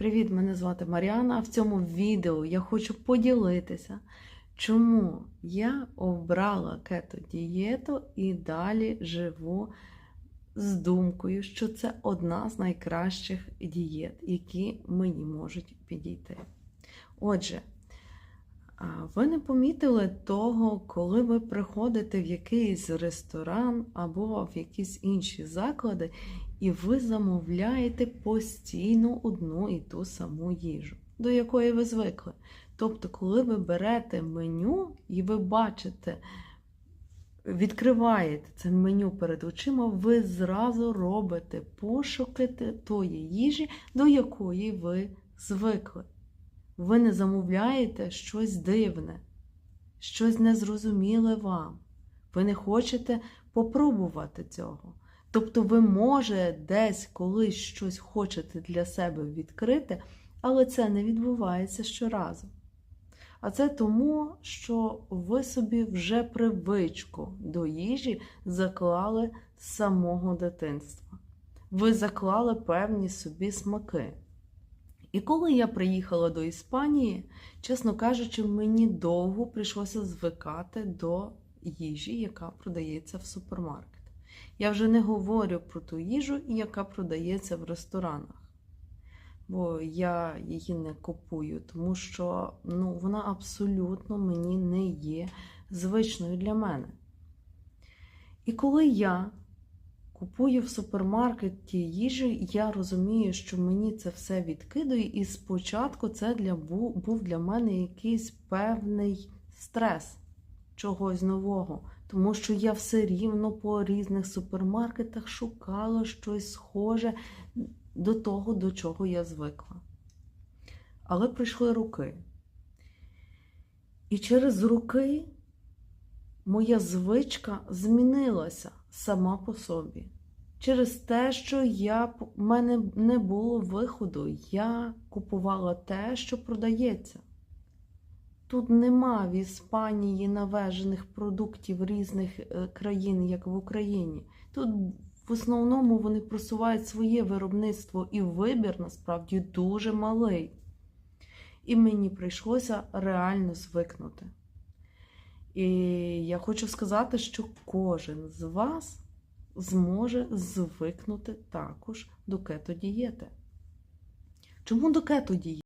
Привіт, мене звати Маріана. А в цьому відео я хочу поділитися, чому я обрала кето-дієту і далі живу з думкою, що це одна з найкращих дієт, які мені можуть підійти. Отже, ви не помітили того, коли ви приходите в якийсь ресторан або в якісь інші заклади, і ви замовляєте постійно одну і ту саму їжу, до якої ви звикли. Тобто, коли ви берете меню і ви бачите, відкриваєте це меню перед очима, ви зразу робите пошуки тої їжі, до якої ви звикли. Ви не замовляєте щось дивне, щось незрозуміле вам. Ви не хочете попробувати цього. Тобто ви, може, десь колись щось хочете для себе відкрити, але це не відбувається щоразу. А це тому, що ви собі вже привичку до їжі заклали з самого дитинства. Ви заклали певні собі смаки. І коли я приїхала до Іспанії, чесно кажучи, мені довго прийшлося звикати до їжі, яка продається в супермаркет. Я вже не говорю про ту їжу, яка продається в ресторанах. Бо я її не купую, тому що ну, вона абсолютно мені не є звичною для мене. І коли я купую в супермаркеті їжу, я розумію, що мені це все відкидує, і спочатку це для, був для мене якийсь певний стрес чогось нового, тому що я все рівно по різних супермаркетах шукала щось схоже до того, до чого я звикла. Але прийшли роки. І через роки моя звичка змінилася сама по собі. Через те, що я, в мене не було виходу, я купувала те, що продається. Тут нема в Іспанії навежених продуктів різних країн, як в Україні. Тут в основному вони просувають своє виробництво і вибір насправді дуже малий. І мені прийшлося реально звикнути. І я хочу сказати, що кожен з вас зможе звикнути також до кето-дієти. Чому до кето-дієти?